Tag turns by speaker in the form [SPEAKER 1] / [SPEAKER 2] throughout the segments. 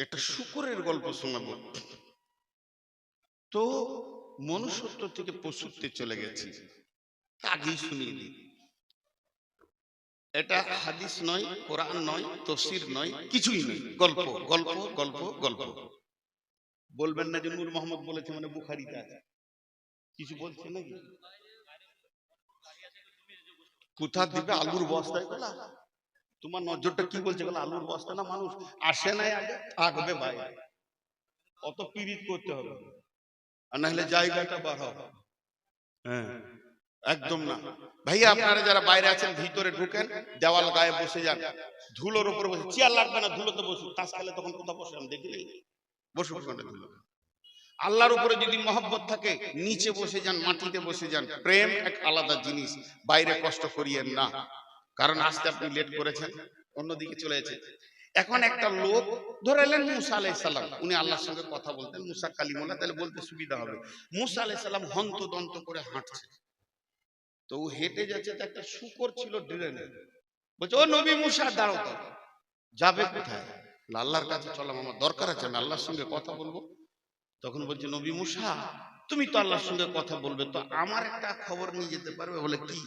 [SPEAKER 1] একটা শুকরের গল্প শোনাবো। তো মনুষ্যত্ব থেকে পশুত্বে চলে গেছি। আগেই শুনিয়ে দিই। এটা হাদিস নয়, কোরআন নয়, তফসির নয়, কিছুই নয়। গল্প গল্প গল্প গল্প। বলবেন না যে নূর মোহাম্মদ বলেছে মানে বুখারিতে আছে। কিছু বলছে নাকি? কোথা দিবে আলুর বস্তায়? গেলা তোমার নজরটা কি বলছে? গেলা আলুর বস্তা না মানুষ? আসে নাই থাকবে বাইরে অত পিরিত করতে হবে। আর নাহলে জায়গাটা বাড়াও হ্যাঁ। একদম না। ভাইয়া, আপনারা যারা বাইরে আছেন, ভিতরে ঢুকেন, দেওয়াল গায়ে বসে যান। ধুলোর উপরে বসে চেয়ার লাগবে না, ধুলোতে বসুন। তাস খেলে তখন কোথাও বসে আমি দেখিনি বসুন ওখানে ধুলো। আল্লাহর উপরে যদি মহব্বত থাকে, নিচে বসে যান, মাটিতে বসে যান। প্রেম এক আলাদা জিনিস। বাইরে কষ্ট করিয়েন না। কারণ আসতে আপনি লেট করেছেন অন্যদিকে চলে গেছে এখন একটা লোক ধরে এলেন মুসা আলাই সালাম উনি আল্লাহর সঙ্গে কথা বলতেন মুসা কালিমুল্লাহ তাহলে বলতে সুবিধা হবে। মুসা আলাই সালাম হন্ত দন্ত করে হাঁটছে। তো ও হেঁটে যাচ্ছে তো একটা শুকর ছিল ড্রেনে বলছে ও নবী মুসা দাঁড়াও তো। যাবে কোথায়? আল্লাহর কাছে চলাম আমার দরকার আছে আমি আল্লাহর সঙ্গে কথা বলব। তখন বলছে নবী মুসা তুমি তো আল্লাহর সঙ্গে কথা বলবে তো আমার একটা খবর নিয়ে যেতে পারবে? বলে কি?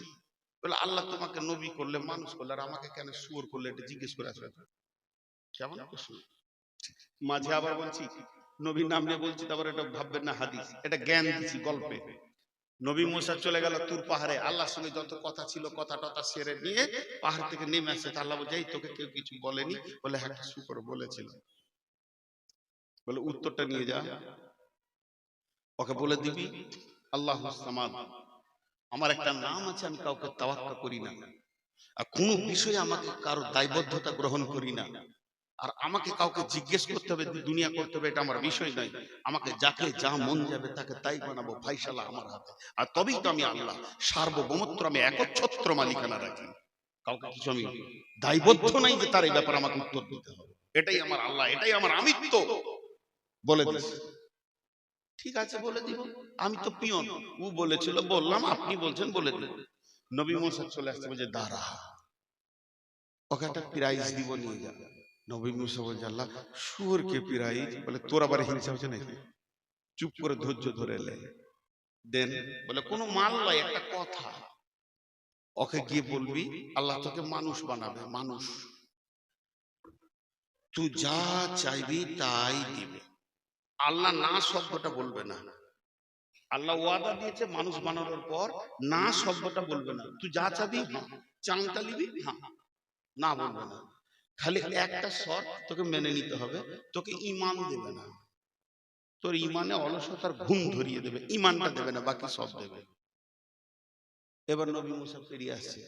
[SPEAKER 1] বলে, আল্লাহ তোমাকে নবী করলে মানুষ করলে, আর আমাকে কেন সুর করলে এটা জিজ্ঞেস করে আসবে? কেমন প্রশ্ন? মাঝে আবার বলছি, নবীর নাম নিয়ে বলছি, তারপর এটা ভাববেন না, হাদিস। এটা জ্ঞান দিচ্ছি গল্পে। নবী মুসা চলে গেল তুর পাহাড়ে, আল্লাহর সঙ্গে যত কথা ছিল, কথা টথা সেরে নিয়ে পাহাড় থেকে নেমে আসে। আল্লাহ বলছে, "এই তোকে কেউ কিছু বলেনি? বলে হ্যাঁ একটা শুকর বলেছিল বলে, উত্তরটা নিয়ে যা। ওকে বলে দিবি, আল্লাহ সামাদ। আমার একটা নাম আছে, আমি কাউকে তাওয়াক্কা করি না। আর কোন বিষয়ে আমাকে কারও দায়বদ্ধতা গ্রহণ করি না। আর আমাকে কাউকে জিজ্ঞেস করতে হবে দুনিয়া করতে হবে? এটা আমার বিষয় নয়। আমাকে যাকে যা মন যাবে তাকে তাই বানাবো ফাইসালা আমার হাতে। আর তবেই তো আমি আল্লাহ, সার্বভৌমত্ব আমি একচ্ছত্র মালিকানা রাখি। কাউকে কিছু আমি দায়বদ্ধ নাই যে তার এই ব্যাপারে আমাকে উত্তর দিতে হবে। এটাই আমার আল্লাহ, এটাই আমার আমিত্ব। বলে দিস। ঠিক আছে বলে দিব। আমি তো পিয়ন। ও বলেছিল বললাম আপনি বলছেন বলে দিন নবী মোসাদ চলে আসছে বলছে দাঁড়া ওকে একটা প্রাইজ দিব নিয়ে যা। নবী মুসা বলছে আল্লাহ শুয়োরকে প্রাইজ বলে তোর আবার হিংসা হচ্ছে নাকি? চুপ করে ধৈর্য ধরে এলে দেন বলে কোনো মাল নয় একটা কথা। ওকে গিয়ে বলবি আল্লাহ তোকে মানুষ বানাবে মানুষ। তুই যা চাইবি তাই দিবে। আল্লাহ না শব্দটা বলবে না। আল্লাহ ওয়াদা দিয়েছে মানুষ বানানোর পর না শব্দটা বলবে না। তুই যা চাবি হ্যাঁ নিবি হ্যাঁ না বলবে না। খালি একটা শর্ত তোকে মেনে নিতে হবে, তোকে ইমান দেবে না। তোর ইমানে অলসতার ঘুম ধরিয়ে দেবে ইমানটা দেবে না, বাকি সব দেবে। এবার নবী মুসা পেরিয়ে আসছে।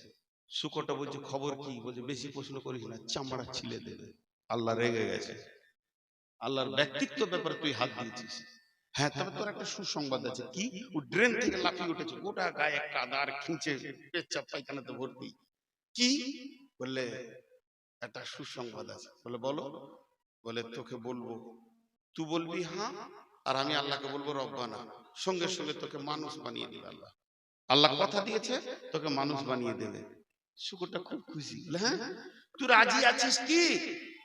[SPEAKER 1] শুকরটা বলছে, খবর কি? বলছে, বেশি প্রশ্ন করিস না, চামড়া ছিলে দেবে। আল্লাহ রেগে গেছে। আল্লাহর ব্যক্তিত্ব ব্যাপারে তুই হাত দিয়েছিস। হ্যাঁ তবে তোর একটা সুসংবাদ আছে। কি? ও ড্রেন থেকে লাফিয়ে উঠেছে গোটা গায়ে কাদা আর খিঁচে পেচ্ছাপ পায়খানাতে ভর্তি। কি? বললে একটা সুসংবাদ আছে। বলে বলো। বলে তোকে বলব। তুই বলবি হ্যাঁ আর আমি আল্লাহকে বলব রব্বানা। সঙ্গে সঙ্গে তোকে মানুষ বানিয়ে দিবে আল্লাহ। আল্লাহ কথা দিয়েছে তোকে মানুষ বানিয়ে দেবে। শুকুরটা খুব খুশি। বলে হ্যাঁ? তুই রাজি আছিস কি?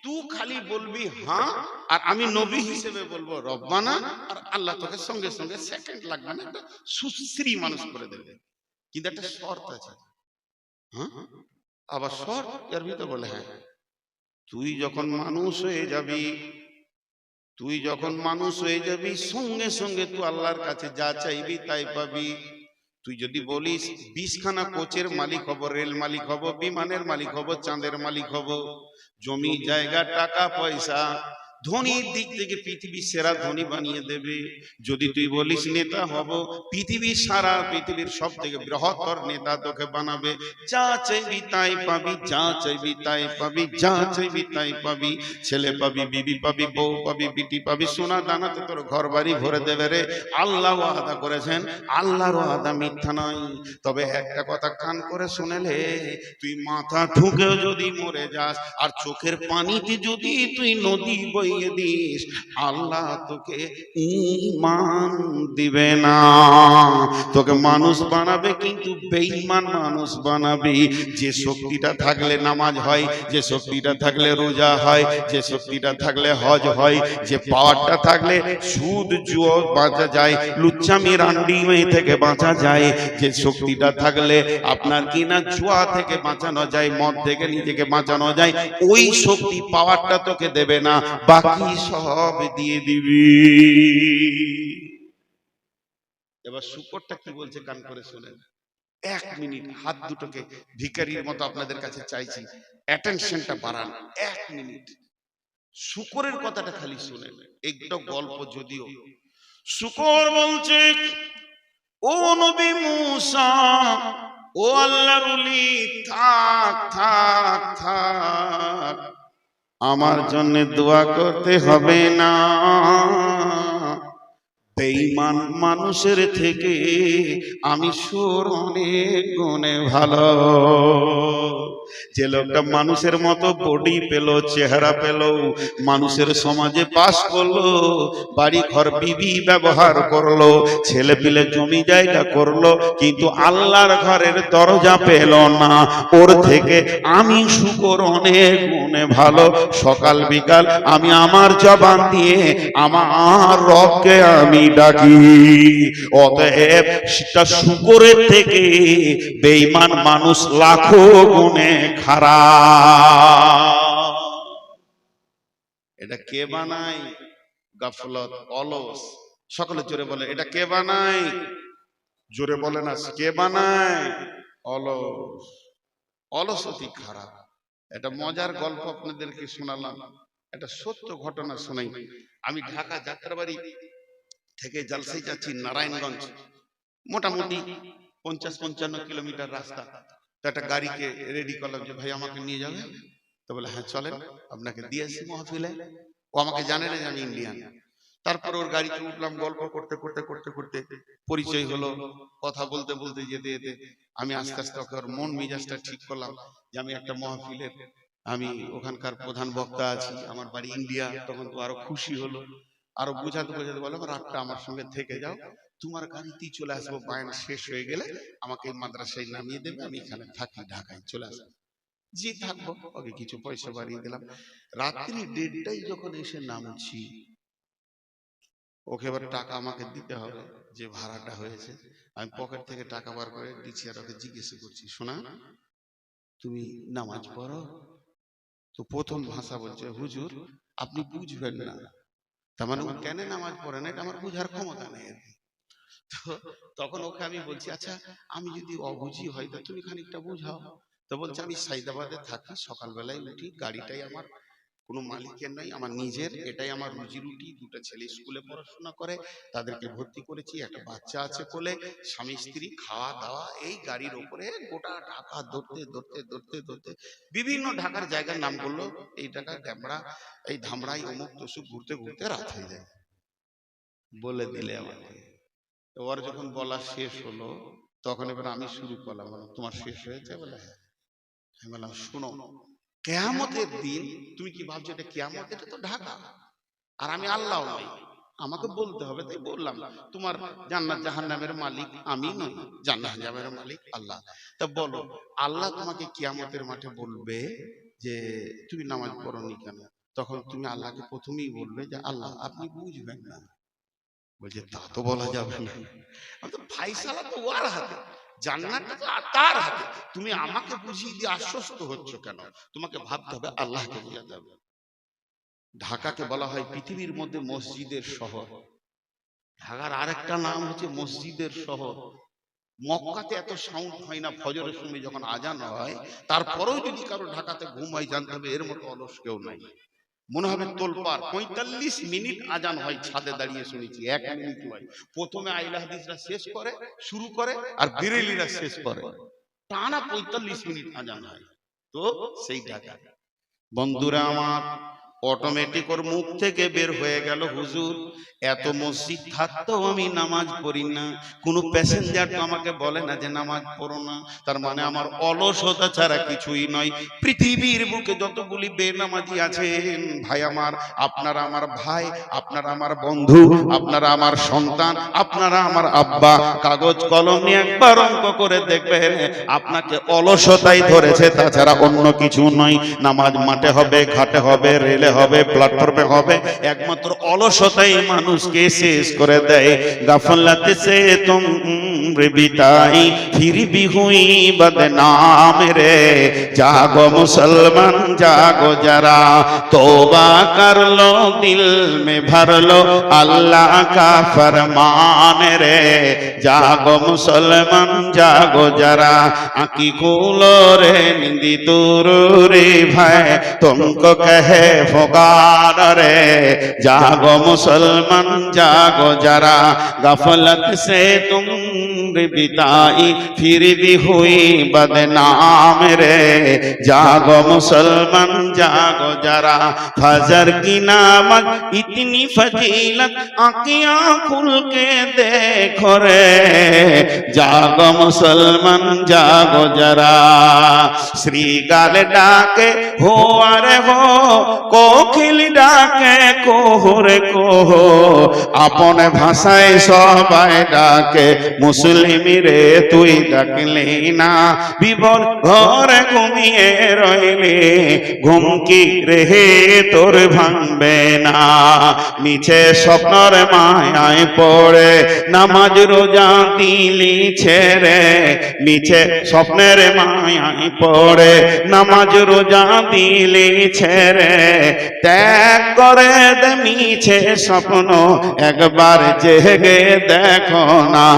[SPEAKER 1] তুই খালি বলবি হ্যাঁ আর আমি নবী হিসেবে বলব রব্বানা আর আল্লাহ তোকে সঙ্গে সঙ্গে সেকেন্ড লাগবে না একটা সুশ্রী মানুষ করে দেবে। কিন্তু একটা শর্ত আছে। হ্যাঁ? আবার শর্ত এর ভিতর বলে হ্যাঁ তুই যখন মানুষ হয়ে যাবি তুই যখন মানুষ হয়ে যাবি সঙ্গে সঙ্গে তুই আল্লাহর কাছে যা চাইবি তাই পাবি। তুই যদি বলিস বিশখানা কোচের মালিক হব রেল মালিক হব বিমানের মালিক হব চাঁদের মালিক হব জমি জায়গা টাকা পয়সা ধনীর দিক থেকে পৃথিবীর সেরা ধনী বানিয়ে দেবে। যদি তুই বলিস নেতা হব, পৃথিবীর সারা পৃথিবীর সব থেকে বৃহত্তর নেতা তোকে বানাবে। যা চাইবি তাই পাবি, যা চাইবি তাই পাবি, যা চাইবি তাই পাবি। ছেলে পাবি, বিবি পাবি, বউ পাবি, বিটি পাবি, সোনা দানাতে তোর ঘর বাড়ি ভরে দেবে রে। আল্লাহ আদা করেছেন, আল্লাহর আদা মিথ্যা নয়। তবে একটা কথা কান করে শুনেলে, তুই মাথা ঠুকেও যদি মরে যাস, আর চোখের পানিতে যদি তুই নদী বই
[SPEAKER 2] করিয়ে দিস, আল্লাহ তোকে ইমান দিবে না। তোকে মানুষ বানাবে কিন্তু বেঈমান মানুষ বানাবি। যে শক্তিটা থাকলে নামাজ হয়, যে শক্তিটা থাকলে রোজা হয়, যে শক্তিটা থাকলে হজ হয়, যে পাওয়ারটা থাকলে সুদ, জুয়ো বাঁচা যায় লুচ্চামি রান্ডি মেয়ে থেকে বাঁচা যায়, যে শক্তিটা থাকলে আপনার কি না জুয়া থেকে বাঁচানো যায়, মদ থেকে নিজেকে বাঁচানো যায়, ওই শক্তি, পাওয়ারটা তোকে দেবে না। বাকি সব দিয়ে দিবি।
[SPEAKER 1] এবার শুকরটা কি বলছে কান করে শুনেন। এক মিনিট হাত দুটোকে ভিখারির মতো আপনাদের কাছে চাইছি। অ্যাটেনশনটা বাড়ান এক মিনিট। শুকরের কথাটা খালি শুনেন একটা গল্প যদিও।
[SPEAKER 2] শুকর বলছে ও নবী মুসা ও আল্লাহর থাক থাক থাক আমার জন্য দোয়া করতে হবে না। বেঈমান মানুষের থেকে আমি সুর অনেক গুণে ভালো। যে লোকটা মানুষের মতো বডি পেল, চেহারা পেল, মানুষের সমাজে পাস করল বাড়ি ঘর বিবি ব্যবহার করল ছেলে পিলে জমি জায়গা করল, কিন্তু আল্লাহর ঘরের দরজা পেল না। ওর থেকে আমি শুকর অনেক গুণে ভালো। সকাল বিকাল আমি আমার জবান দিয়ে আমার রবকে আমি ডাকি। অতএব সেটা শুকরের থেকে মানুষ লাখো
[SPEAKER 1] এটা কে বানায়? গাফলত, অলস। সকলে জোরে বলে, এটা কে বানায়? জোরে বলে না, কে বানায়? অলস। অলস অতি খারাপ। এটা মজার গল্প আপনাদেরকে শোনালাম। একটা সত্য ঘটনা শোনাই। আমি ঢাকা যাত্রাবাড়ি থেকে জালসাই যাচ্ছি নারায়ণগঞ্জ। মোটামুটি পঞ্চাশ পঞ্চান্ন কিলোমিটার রাস্তা। তো একটা গাড়িকে রেডি করলাম যে ভাই আমাকে নিয়ে যাবে তো বলে হ্যাঁ চলেন আপনাকে দিয়ে আসি মহফিলে। ও আমাকে জানে না যে আমি ইন্ডিয়ান তারপর ওর গাড়িতে উঠলাম গল্প করতে করতে করতে করতে পরিচয় হলো। কথা বলতে বলতে যেতে যেতে আমি আস্তে আস্তে ওকে ওর মন মেজাজটা ঠিক করলাম যে আমি একটা মহফিলের আমি ওখানকার প্রধান বক্তা আছি আমার বাড়ি ইন্ডিয়া তখন তো আরও খুশি হলো। আরও বোঝাতে বোঝাতে বললাম রাতটা আমার সঙ্গে থেকে যাও। তোমার গাড়িতেই চলে আসব বায়ন শেষ হয়ে গেলে আমাকে মাদ্রাসায় নামিয়ে দেবে আমি এখানে থাকি ঢাকায় চলে আসব। জি থাকব ওকে কিছু পয়সা বাড়িয়ে দিলাম। রাত্রি দেড়টায় যখন এসে নামছি ওকে এবার টাকা আমাকে দিতে হবে যে ভাড়াটা হয়েছে। আমি পকেট থেকে টাকা বার করে দিচ্ছি আর ওকে জিজ্ঞেস করছি শোনা তুমি নামাজ পড়ো? তো প্রথম ভাষা বলছে হুজুর আপনি বুঝবেন না। তার মানে ও কেন নামাজ পড়ে না, এটা আমার বুঝার ক্ষমতা নেই তো তখন ওকে আমি বলছি আচ্ছা আমি যদি অবুঝি হয়, তো তুমি খানিকটা বুঝাও। তো বলছে, আমি সাইদাবাদে থাকি, সকালবেলায় উঠি, গাড়িটাই আমার কোনো মালিকের নাই আমার নিজের এটাই আমার রুজি রুটি দুটো ছেলে স্কুলে পড়াশোনা করে তাদেরকে ভর্তি করেছি একটা বাচ্চা আছে কোলে স্বামী স্ত্রী খাওয়া দাওয়া এই গাড়ির ওপরে গোটা ঢাকা ধরতে ধরতে ধরতে ধরতে বিভিন্ন ঢাকার জায়গার নাম বলল এই ঢাকা ড্যামড়া এই ধামড়াই অমুক তসুক ঘুরতে ঘুরতে রাত হয়ে যায়। বলে দিলে আমাকে। ওর যখন বলা শেষ হলো তখন এবার আমি শুরু করলাম তোমার শেষ হয়েছে বলে হ্যাঁ আমি বললাম শোনো কেয়ামতের দিন তুমি কি ভাবছ এটা কেয়ামত? এটা তো ঢাকা। আর আমি আল্লাহ নই। আমাকে বলতে হবে তাই বললাম তোমার জান্নাত জাহান্নামের মালিক আমি নই জান্নাত জাহান্নামের মালিক আল্লাহ। তা বলো আল্লাহ তোমাকে কিয়ামতের মাঠে বলবে যে তুমি নামাজ পড়নি কেন? তখন তুমি আল্লাহকে প্রথমেই বলবে যে আল্লাহ আপনি বুঝবেন না। বলছে তা তো বলা যাবে না। ফাইসালা তো ওর হাতে। তো তার হাতে। তুমি আমাকে বুঝিয়ে দিয়ে আশ্বস্ত হচ্ছ কেন? তোমাকে ভাবতে হবে আল্লাহকে ঢাকাকে বলা হয় পৃথিবীর মধ্যে মসজিদের শহর। ঢাকার আরেকটা নাম হচ্ছে মসজিদের শহর। মক্কাতে এত সাউন্ড হয় না, ফজরের সময় যখন আজান হয়, তারপরেও যদি কারও ঢাকাতে ঘুম হয়, জানতে হবে এর মতো অলস কেউ নাই। মনে হবে তোলপার পঁয়তাল্লিশ মিনিট আজান হয়, ছাদে দাঁড়িয়ে শুনেছি, এক মিনিট হয় প্রথমে আইলা হাদিসরা শেষ করে, শুরু করে, আর বিরেলিরা শেষ করে। টানা পঁয়তাল্লিশ মিনিট আজান হয়। তো সেই ঢাকা বন্ধুরা আমার
[SPEAKER 2] অটোমেটিক ওর মুখ থেকে বের হয়ে গেল, হুজুর, এত মসজিদ থাকতেও আমি নামাজ পড়ি না। কোনো প্যাসেঞ্জার তো আমাকে বলে না যে নামাজ পড়ো না। তার মানে আমার অলসতা ছাড়া কিছুই নয়। পৃথিবীর বুকে যতগুলি বেনামাজি আছেন, ভাই আমার, আপনারা আমার ভাই, আপনারা আমার বন্ধু, আপনারা আমার সন্তান, আপনারা আমার আব্বা, কাগজ কলম নিয়ে একবার অঙ্ক করে দেখবেন, আপনাকে অলসতাই ধরেছে, তাছাড়া অন্য কিছু নয়। নামাজ মাঠে হবে, ঘাটে হবে, রেলে হবে প্ল্যাটফর্মে হবে। একমাত্র অলসতাই মানুষকে শেষ করে দেয়। গাফলাতে সে তুম বিতাই ফিরবি হুই বদনাম রে। জাগো মুসলমান, জাগো যারা, তোবা করল, দিল মে ভরলো, আল্লাহ কা ফরমান রে। জাগো মুসলমান, জাগো যারা, আকি খুলো রে, নিন্দি দূর রে ভাই, তুমকো কহে ফো फुकार रे। जागो मुसलमान, जागो जरा। गफलत से तुम बिताई फिर भी हुई बदनाम रे। जागो मुसलमान, जागो जरा। फजर की नामक इतनी फजीलत आंखियाँ खुल के देखो रे। जागो मुसलमान, जागो जरा। श्री गाल डाके हो अरे हो কোকিল ডাকে, কোহরে, কোহ। আপন ভাষায় সবাই ডাকে, মুসলিম তুই ডাকলি না। বিবর ঘরে ঘুমিয়ে রইলে, ঘুম কি রেহে তোর ভাঙবে না। মিছে স্বপ্নর মায়ায় পড়ে, নামাজ রোজা দিলি ছেড়ে। নিচে স্বপ্নের মায়ায় পড়ে, নামাজ রোজা দিলি ছেড়ে। ত্যাগ করে মিছে স্বপ্ন, একবার জেগে দেখো না।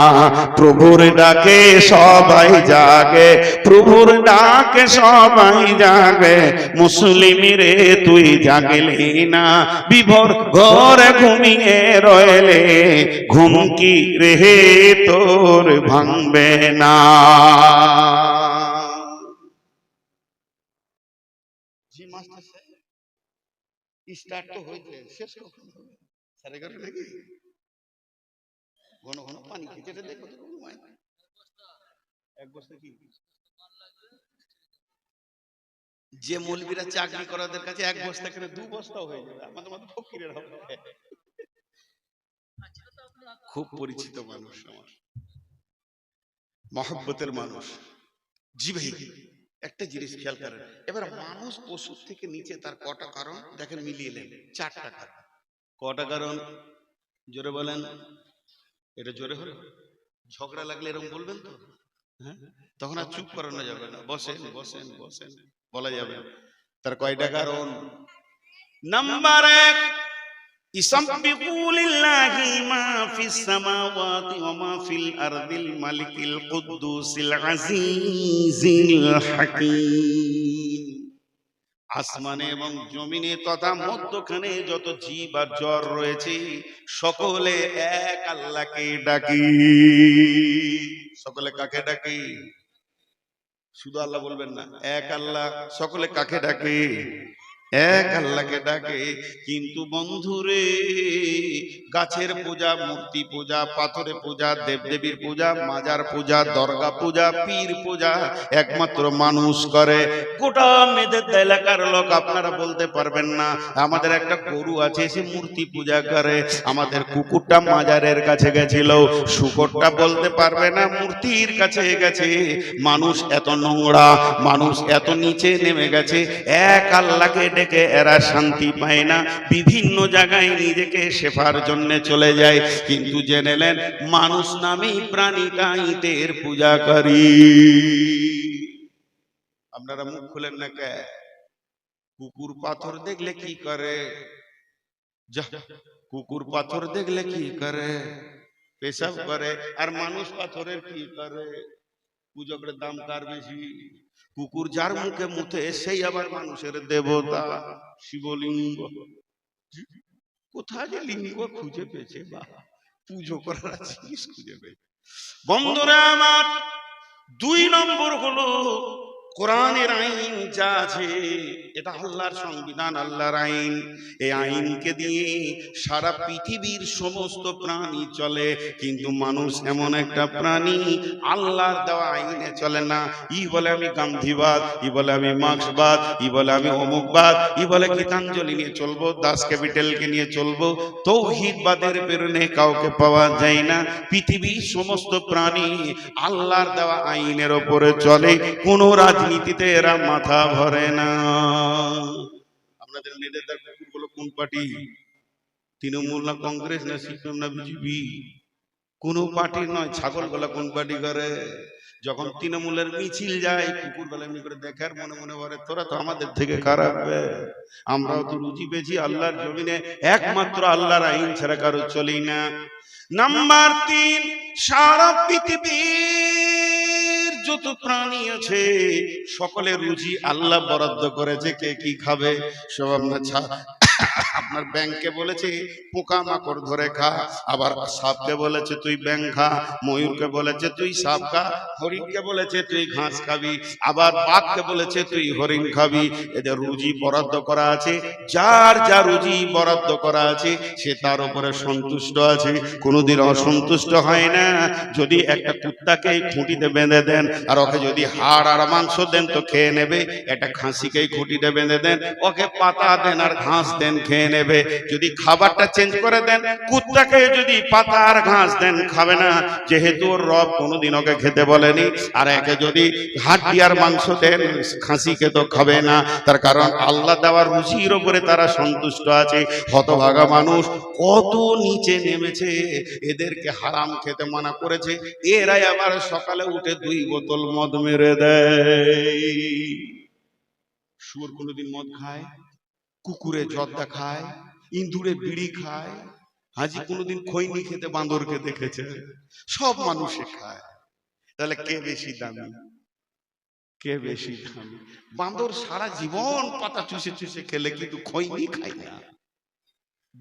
[SPEAKER 2] প্রভুর ডাকে সবাই জাগে, প্রভুর ডাকে সবাই জাগে। মুসলিম রে, তুই জাগলি না, বিভোর ঘরে ঘুমিয়ে রয়েলে ঘুম কি রে, তোর ভাঙবে না।
[SPEAKER 1] স্টার্ট তো হয়েছে শেষ কখন হবে? সাড়ে এগারোটা নাকি? ঘন ঘন পানি খেতে দেখো তো কোনো মায় এক বস্তা কি? যে মৌলবীরা চাকরি করাদের কাছে এক বস্তা কেন দু বস্তাও হয়ে যাবে আমাদের মতো ফকিরের হবে। খুব পরিচিত মানুষ আমার। মহব্বতের মানুষ। জি ভাই একটা জিনিস খেয়াল করেন। এবার মানুষ পশুর থেকে নিচে তার কটা কারণ দেখেন মিলিয়ে নেন। চারটা কারণ। কটা কারণ? জোরে বলেন। এটা জোরে হলো? ঝগড়া লাগলে এরকম বলবেন তো? হ্যাঁ? তখন আর চুপ করানো যাবে না। বসেন বসেন বসেন। বলা যাবে তার কয়টা কারণ? নাম্বার এক! يسبحوا لله ما في السماوات وما في الأرض الملك القدوس العزيز الحكيم আসমানে এবং জমিনে তথা মধ্যখানে যত জীব আর জ্বর রয়েছে সকলে এক আল্লাহকে ডাকি সকলে কাকে ডাকি শুধু আল্লাহ বলবেন না এক আল্লাহ সকলে কাকে ডাকে এক আল্লাহকে ডাকে, কিন্তু বন্ধুরে, গাছের পূজা, মূর্তি পূজা, পাথরে পূজা, দেবদেবীর পূজা, মাজার পূজা, দরগা পূজা, পীর পূজা একমাত্র মানুষ করে। গোটা মেয়েদের এলাকার লোক আপনারা বলতে পারবেন না, আমাদের একটা গরু আছে, সে মূর্তি পূজা করে। আমাদের কুকুরটা মাজারের কাছে গেছিল, শুকরটা বলতে পারবে না, মূর্তির কাছে গেছে। মানুষ এত নোংরা, মানুষ এত নিচে নেমে গেছে, এক আল্লাহকে ডেকে এরা শান্তি পায় না। বিভিন্ন জায়গায় নিজেকে শেফার জন্য চলে যায়। কিন্তু জেনে নেন, মানুষ নামেই প্রাণীটা ইটের পূজা করি। আপনারা মুখ খুলেন না কে? কুকুর পাথর দেখলে কি করে? কুকুর পাথর দেখলে কি করে? পেশাব করে। আর মানুষ পাথরের কি করে? পূজকের দাম কার বেশি? কুকুর যার মুখে মুখে সেই আবার মানুষের দেবতা, শিবলিঙ্গ। কোথায় যে লিঙ্গ খুঁজে পেয়েছে, বা পুজো করার জিনিস খুঁজে পেয়েছে। বন্ধুরা আমার, দুই নম্বর হলো
[SPEAKER 2] কোরআনের আইন যা আছে এটা আল্লাহর সংবিধান আল্লাহর আইন। এই আইনকে দিয়ে সারা পৃথিবীর সমস্ত প্রাণী চলে কিন্তু মানুষ এমন একটা প্রাণী আল্লাহর দেওয়া আইনে চলে না। ই বলে আমি গান্ধীবাদ ই বলে আমি মার্ক্সবাদ ই বলে আমি অমুকবাদ ই বলে গীতাঞ্জলি নিয়ে চলবো দাস ক্যাপিটালকে নিয়ে চলবো তৌহিদবাদের প্রেরণে কাউকে পাওয়া যায় না। পৃথিবীর সমস্ত প্রাণী আল্লাহর দেওয়া আইনের ওপরে চলে। কোনো রাজনীতিতে এরা মাথা ভরে না। আপনাদের নেতাদের কুকুরগুলো কোন পার্টি? তৃণমূল না কংগ্রেস না সিপিএম না বিজেপি? কোন পার্টি নয় ছাগলগুলা কোন পার্টি করে? যখন তৃণমূলের মিছিল যায় কুকুরগুলো এমনি করে দেখার মনে মনে করে তোরা তো আমাদের থেকে খারাপ। আমরাও তো রুচি পেয়েছি, আল্লাহর জমিনে একমাত্র আল্লাহর আইন ছাড়া কারও চলি না। নাম্বার তিন, সারা পৃথিবীর যত প্রাণী আছে সকলের রুজি আল্লাহ বরাদ্দ করেছে কে কি খাবে সব আপনার আপনার ব্যাংকে বলেছে পোকা মাকড় ধরে খা। আবার সাপকে বলেছে, তুই ব্যাং খা। ময়ূরকে বলেছে, তুই সাপ খা। হরিণকে বলেছে, তুই ঘাস খাবি। আবার বাঘকে বলেছে, তুই হরিণ খাবি। এদের রুজি বরাদ্দ করা আছে। যার যা রুজি বরাদ্দ করা আছে, সে তার উপরে সন্তুষ্ট আছে। কোনোদিন অসন্তুষ্ট হয় না। যদি একটা কুত্তাকে খুঁটিতে বেঁধে দেন, আর ওকে যদি হাড় আর মাংস দেন, তো খেয়ে নেবে। একটা খাসিকে খুঁটিতে বেঁধে দেন, ওকে পাতা দেন আর ঘাস দেন। খেয়ে নেবে। যদি খাবারটা চেঞ্জ করে দেন, কুত্তাকে যদি পাতা আর ঘাস দেন, খাবে না। যেহেতু ওর রব কোনোদিন ওকে খেতে বলেনি। আর একে যদি হাড্ডি মাংস দেন, খাসিকে তো খাবে না। তার কারণ আল্লাহ দেওয়ার রুচির ওপরে তারা সন্তুষ্ট আছে। হতভাগা মানুষ কত নিচে নেমেছে, এদেরকে হারাম খেতে মানা করেছে। এরাই আবার সকালে উঠে দুই বোতল মদ মেরে দেয়। শুয়োর কোনোদিন মদ খায়? কুকুরে জর্দা খায়, ইঁদুরে বিড়ি খায়। হাজি কোনোদিন খৈনি খেতে বাঁদরকে দেখেছে। সব মানুষে খায়। তাহলে কে বেশি দামি? কে বেশি দামি? বাঁদর সারা জীবন পাতা চুষে চুষে খেলে কিন্তু খৈনি খায় না।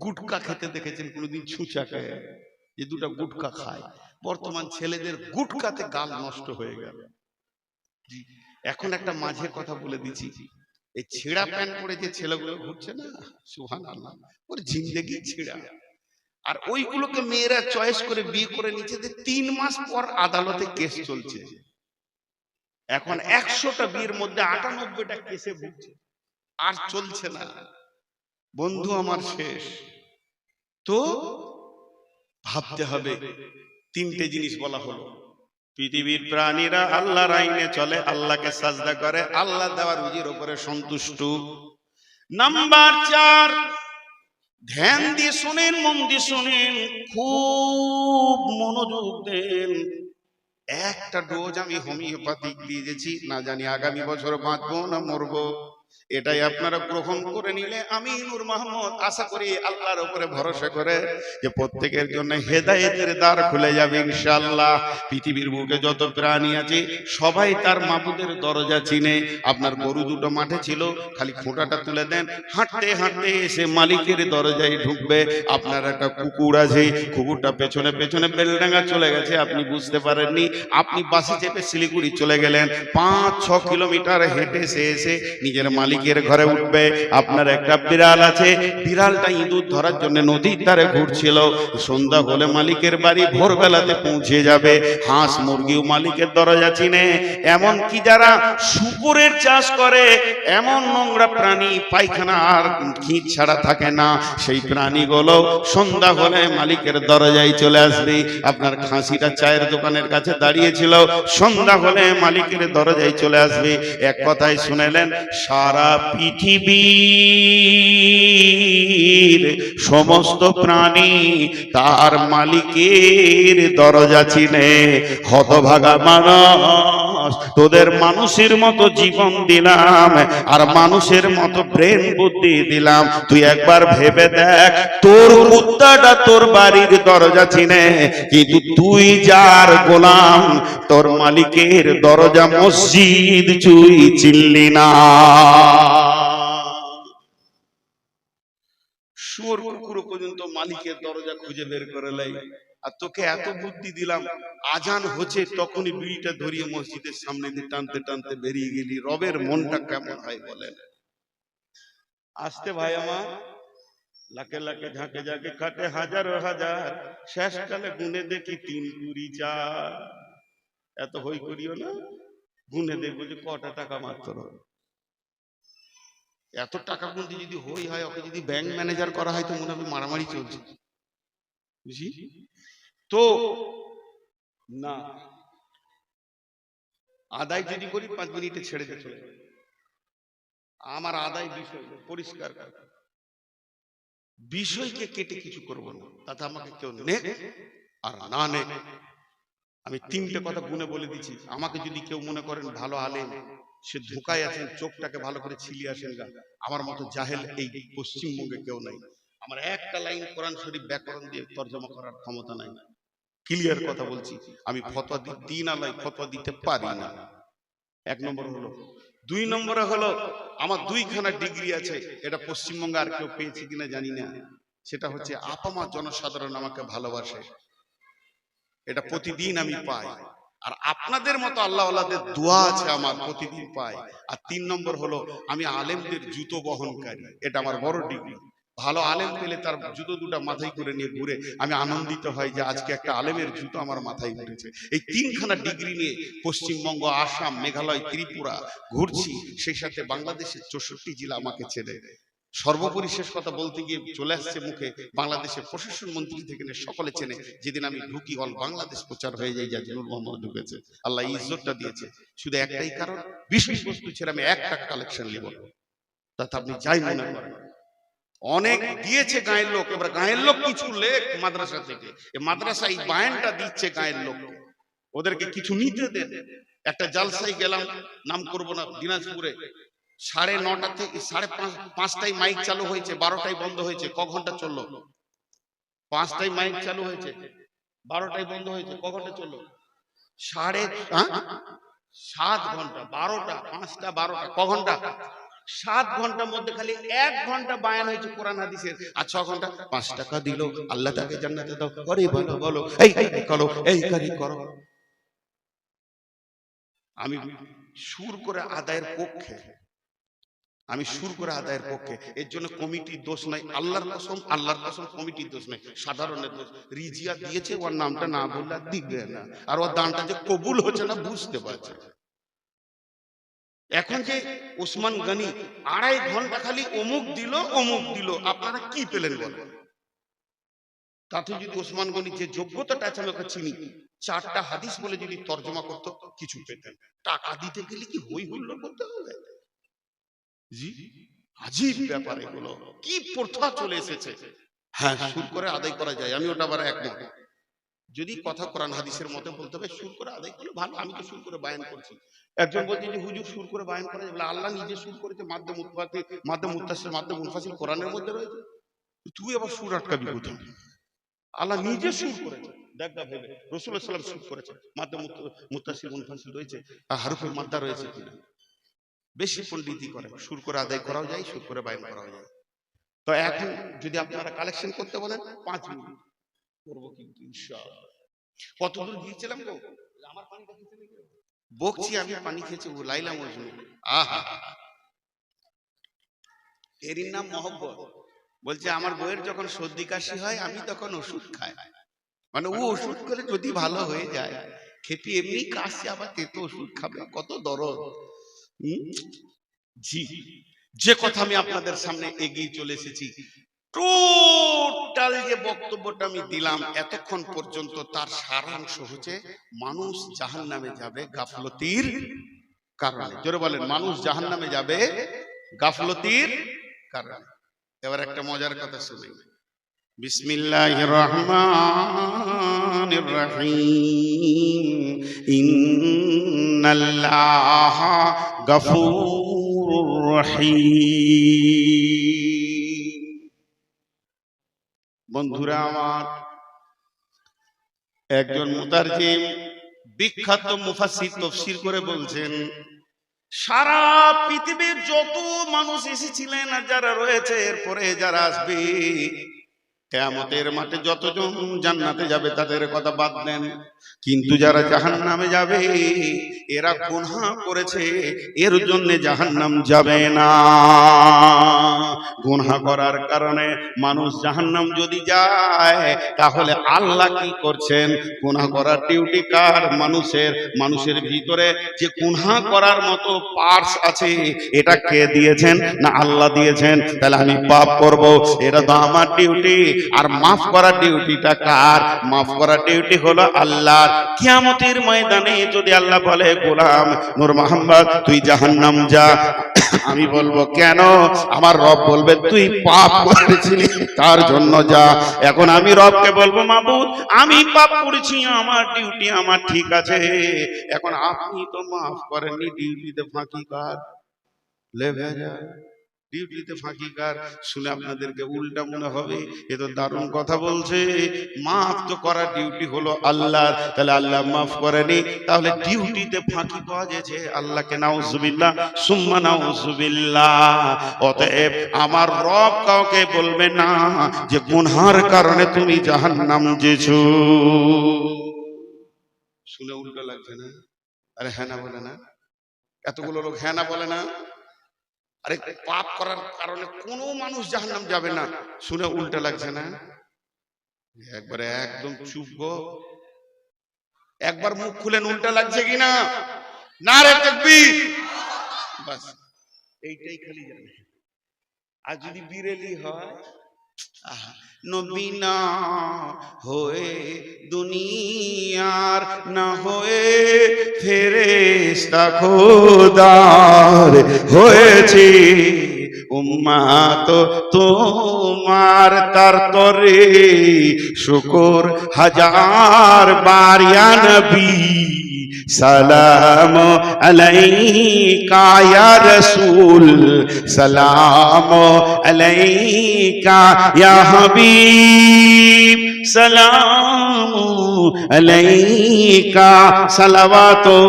[SPEAKER 2] গুটকা খেতে দেখেছেন কোনোদিন খায় যে দুটো গুটকা খায়। বর্তমান ছেলেদের গুটকাতে গাল নষ্ট হয়ে গেল। এখন একটা মাঝের কথা বলে দিচ্ছি। এই ছেঁড়া প্যান্ট পরে যে ছেলেগুলো ঘুরছে না সুহান আল্লাহ ওর জিন্দেগি ছেঁড়া। আর ওইগুলোকে মেয়েরা চয়েস করে বিয়ে করে নিচ্ছে যে তিন মাস পর আদালতে কেস চলছে। এখন একশোটা বিয়ের মধ্যে আটানব্বইটা কেসে ভুগছে। আর চলছে না। বন্ধু আমার শেষ। তো ভাবতে হবে, তিনটে জিনিস বলা হলো। পৃথিবীর প্রাণীরা আল্লাহর আইনে চলে, আল্লাহকে সাজদা করে, আল্লাহ দেওয়ার রুজির উপরে সন্তুষ্ট। নাম্বার চার, ধ্যান দিয়ে শোনেন, মন দিয়ে শোনেন, খুব মনোযোগ দেন। একটা ডোজ আমি হোমিওপ্যাথিক দিয়েছি, না জানি আগামী বছর বাঁচবো না মরবো। এটাই আপনারা গ্রহণ করে নিলে আমি নূর মাহমুদ আশা করি আল্লাহর উপরে ভরসা করে যে প্রত্যেকের জন্য হেদায়েতের দ্বার খুলে যাবে ইনশাআল্লাহ। পৃথিবীর বুকে যত প্রাণী আছে, সবাই তার মাবুদের দরজা চিনে। আপনার গরু দুটো মাঠে ছিল, খালি খোঁটাটা তুলে দেন। হাঁটতে হাঁটতে এসে মালিকের দরজায় ঢুকবে। আপনার একটা কুকুর আছে, কুকুরটা পেছনে পেছনে বেলডাঙ্গা চলে গেছে, আপনি বুঝতে পারেননি। আপনি বাসে চেপে শিলিগুড়ি চলে গেলেন। পাঁচ ছ কিলোমিটার হেঁটে সে এসে নিজের মালিকের ঘরে উঠবে। আপনার একটা বিড়াল আছে। বিড়ালটা ইঁদুর ধরার জন্য নদীর ধারে ঘুরছিল। সন্ধ্যা হলে মালিকের বাড়ি ভোরবেলাতে পৌঁছে যাবে। হাঁস, মুরগিও মালিকের দরজা চিনে। এমন কি যারা শুকুরের চাষ করে, এমন নোংরা প্রাণী পায়খানা আর খিঁচ ছাড়া থাকে না। সেই প্রাণীগুলো সন্ধ্যা হলে মালিকের দরজায় চলে আসবে। আপনার খাসিটা চায়ের দোকানের কাছে দাঁড়িয়েছিল। সন্ধ্যা হলে মালিকের দরজায় চলে আসবে। এক কথায় শুনেলেন সারা পৃথিবীর সমস্ত প্রাণী তার মালিকের দরজা চিনে হতভাগা মানুষ তোদের মানুষের মতো জীবন দিলাম, আর মানুষের মতো ব্রেন বুদ্ধি দিলাম। তুই একবার ভেবে দেখ, তোর কুত্তাটা তোর বাড়ির দরজা চিনে, কিন্তু তুই যার গোলাম, তোর মালিকের দরজা মসজিদ চুই চিনলি না শুয়োর কুকুর পর্যন্ত মালিকের দরজা খুঁজে বের করে লাই। আর তোকে এত বুদ্ধি দিলাম, আজান হচ্ছে তখনই বিড়িটা ধরিয়ে মসজিদের সামনে দিয়ে টানতে টানতে বেরিয়ে গেলি। রবের মনটা কেমন হয় বলেন? আসতে ভাই আমার লাখে লাখে ঝাঁকে ঝাঁকে খাটে হাজার হাজার, শেষকালে গুনে দেখি তিন কুড়ি চার। এত হই করিও না, গুনে দেখব যে কটা টাকা মাত্র। এত টাকা গুনতে যদি হই হয় ওকে যদি ব্যাংক ম্যানেজার করা হয় তো মনে হবে মারামারি চলছে। বুঝি? তো না। আদায় যদি করি পাঁচ মিনিটে ছেড়ে চলে আমার আদায় বিষয় পরিষ্কার কর। বিষয়কে কেটে কিছু করব না। তাতে আমাকে কেউ নে আর না নে আমি তিনটে কথা গুনে বলে দিচ্ছি। আমাকে যদি কেউ মনে করেন ভালো আলেম সে ধোকায় আছেন চোখটাকে ভালো করে ছিলিয়ে আসেন গা আমার মতো জাহেল এই পশ্চিমবঙ্গে কেউ নাই। আমার একটা লাইন কোরআন শরীফ ব্যাকরণ দিয়ে তর্জমা করার ক্ষমতা নাই। ক্লিয়ার কথা বলছি। আমি ফতোয়া দিই না লাই ফতোয়া দিতে পারি না। এক নম্বর হলো দুই নম্বরে হলো আমার দুইখানা ডিগ্রি আছে। এটা পশ্চিমবঙ্গে আর কেউ পেয়েছে কিনা জানি না। সেটা হচ্ছে আপামা জনসাধারণ আমাকে ভালোবাসে। এটা প্রতিদিন আমি পাই। আর আপনাদের মতো আল্লাহ আল্লাহদের দোয়া আছে আমার, প্রতিদিন পাই। আর তিন নম্বর হলো, আমি আলেমদের জুতো বহনকারী, এটা আমার বড় ডিগ্রি। ভালো আলেম পেলে তার জুতো দুটো মাথায় করে নিয়ে ঘুরে আমি আনন্দিত হই যে আজকে একটা আলেমের জুতো আমার মাথায় উঠেছে এই তিনখানা ডিগ্রি নিয়ে পশ্চিমবঙ্গ, আসাম, মেঘালয়, ত্রিপুরা ঘুরছি, সেই সাথে বাংলাদেশের চৌষট্টি জেলা আমাকে চেনে সর্বোপরি শেষ কথা বলতে গিয়ে চলে আসছে মুখে বাংলাদেশের প্রশাসন মন্ত্রী থেকে সকলে চেনে যেদিন আমি ঢুকি হল বাংলাদেশ প্রচার হয়ে যায় জাজিনুর মোহাম্মদ ঢুকেছে। আল্লাহ ইজ্জতটা দিয়েছে। শুধু একটাই কারণ বিশেষ বস্তু ছেড়ে আমি এক টাকা কালেকশন নিব তাতে আপনি যাই মনে করেন। অনেক দিয়েছে গায়ের লোক এবার গায়ের লোক কিছু লেখ মাদ্রাসা থেকে। মাদ্রাসা এই বায়ানটা দিচ্ছে গায়ের লোক ওদেরকে কিছু নিতে দেন। একটা জালসাই গেলাম নাম করব না দিনাজপুরে। সাড়ে নটা থেকে সাড়ে পাঁচ পাঁচটায় মাইক চালু হয়েছে বারোটায় বন্ধ হয়েছে। ক ঘণ্টা চলল? পাঁচটায় মাইক চালু হয়েছে। বারোটায় বন্ধ হয়েছে। ক ঘণ্টা চলল? সাড়ে? সাত ঘণ্টা বারোটা পাঁচটা বারোটা ক ঘণ্টা সাত ঘণ্টার মধ্যে খালি এক ঘণ্টা বায়ান হয়েছে কোরআন হাদিসের। আর ছ ঘণ্টা পাঁচ টাকা দিল আল্লাহ তাকে জান্নাতে দাও। করে বলো বলো এই করো এই কারি করো। আমি সুর করে আদায়ের পক্ষে আমি সুর করে আদায়ের পক্ষে। এর জন্য কমিটির দোষ নাই। আল্লাহর কসম আল্লাহর কসম কমিটির দোষ নাই। সাধারণের দোষ। রিজিয়া দিয়েছে, ওর নামটা না বললে দিবে না। আর ওর দানটা যে কবুল হচ্ছে না, বুঝতে পারছে এখন যে ওসমান গনি আড়াই ঘণ্টা খালি অমুক দিল অমুক দিল, আপনারা কি পেলেন বলেন? তাতে যদি ওসমান গনি যে যোগ্যতাটা আছে, আমি ওকে চিনি। চারটা হাদিস বলে যদি তর্জমা করতো, কিছু পেতেন। টাকা দিতে গেলে কি হই হুল্লোড় করতে হবে? জি? আজীব ব্যাপার এগুলো। কি প্রথা চলে এসেছে? হ্যাঁ সুর করে আদায় করা যায় আমি ওটা আবার একমত। যদি কথা কোরআন হাদিসের মতে বলতে হবে সুর করে আদায় করলে ভালো আমি তো সুর করে বায়ান করছি। একজন বলছে যে হুজুর সুর করে বায়ান করা যায় বলে আল্লাহ নিজে সুর করেছে মাধ্যম উৎপাতে মাধ্যম উত্তাসের মাধ্যম উনফাসিল কোরআনের মধ্যে রয়েছে। তুই আবার সুর আটকাবি কোথায়? আল্লাহ নিজে সুর করেছে। দেখ ভেবে রসুল সাল্লাম সুর করেছে মাধ্যম মুত্তাসিল উনফাসিল রয়েছে আর হারুফের মাদ্দা রয়েছে কিনা? বেশি পণ্ডিতি করে সুর করে আদায় করাও যায় সুর করে বায়ন করাও যায়। তো এখন যদি আপনারা কালেকশন করতে বলেন পাঁচ মিনিট করব কিন্তু ইনশাআল্লাহ। কতদূর গিয়েছিলাম গো? আমার পানিটা বকছি আমি পানি খেয়েছি ও লাইলা মজনু। আহা। এরই নাম মহব্বত। বলছে আমার বইয়ের যখন সর্দি কাশি হয় আমি তখন ওষুধ খাই। মানে ও ওষুধ করে যদি ভালো হয়ে যায় খেপি এমনি কাশছে আবার তেতো ওষুধ খাবে কত দরদ? জি। যে কথা আমি আপনাদের সামনে এগিয়ে চলে এসেছি টোটাল যে বক্তব্যটা আমি দিলাম এতক্ষণ পর্যন্ত তার সারাংশ হচ্ছে মানুষ জাহান নামে যাবে গাফলতির কারণে। জোরে বলেন মানুষ জাহান নামে যাবে গাফলতির কারণে। এবার একটা মজার কথা শুনি বিসমিল্লাহির রহমানির রহিম ইন্নাল্লাহা গফুরুর রহিম বন্ধুরা আমার একজন মুতারজিম বিখ্যাত মুফাসসির তাফসীর করে বলছেন, সারা পৃথিবীর যত মানুষ এসেছিলেন আর যারা রয়েছে, এরপরে যারা আসবে কেয়ামতের মাঠে যতজন জান্নাতে যাবে তাদের কথা বাদ দেন। কিন্তু যারা জাহান নামে যাবে, এরা গুনহা করেছে, এর জন্য জাহান্নাম যাবে না। গুনহা করার কারণে মানুষ জাহান্নাম যদি যায়, তাহলে আল্লাহ কি করছেন? গুনহা করার ডিউটি কার? মানুষের মানুষের ভিতরে যে গুনহা করার মতো পার্স আছে, এটা কে দিয়েছেন? না আল্লাহ দিয়েছেন? তাহলে আমি পাপ করব, এটা তো আমার ডিউটি আর মাফ করার ডিউটিটা কার? মাফ করার ডিউটি হলো আল্লাহর কিয়ামতের ময়দানে যদি আল্লাহ বলে, গোলাম নূর মোহাম্মদ, তুই জাহান্নাম যা। আমি বলব, কেন? আমার রব বলবে, তুই পাপ করেছিলি, তার জন্য যা। এখন আমি রবকে বলব, মাবুদ, আমি পাপ করেছি, আমার ডিউটি আমার ঠিক আছে। এখন আপনি তো মাফ করেননি, ডিউটিতে ফাঁকি কার? লে ভেজা ডিউটিতে ফাঁকি কার শুনে আপনাদেরকে উল্টা মনে হবে এ তো দারুণ কথা বলছে। মাফ তো করার ডিউটি হলো আল্লাহ তাহলে আল্লাহ মাফ করেনি। তাহলে ডিউটিতে ফাঁকি পাওয়া গেছে আল্লাহকে নাউজুবিল্লাহ সুম্মা নাউজুবিল্লাহ। অতএব আমার রব কাউকে বলবে না যে গুনহার কারণে তুমি জাহান্নাম যেছো। শুনে উল্টো লাগছে না? আরে হ্যাঁ না বলে না? এতগুলো লোক হ্যাঁ না বলে না? আরে পাপ করার কারণে কোনো মানুষ জাহান্নাম যাবে না। শুনে উল্টা লাগছে না? একবারে একদম চুপ গো। একবার মুখ খুলেন উল্টা লাগছে কি না? রে বাস এইটাই খালি জানে। আর যদি বিরেলি হয়? আহা, নবী না হয়ে দুনিয়ার না হয়ে ফেরেস্তা খোদার হয়েছে। উম্মাত তোমার তার তরে। শুকর হাজার বারিয়া নবী। সালাম আলাইকা ইয়া রাসূল, সালাম আলাইকা ইয়া হাবিব, সালাম আলাইকা, সালাওয়াতু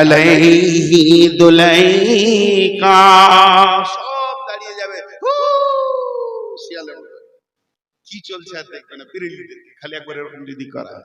[SPEAKER 2] আলাইহি দুলাইকা সব দাঁড়িয়ে যাবে। কি চলছে আর দেখবে না, পিরিলিদের খালি একবার এরকম যদি করা।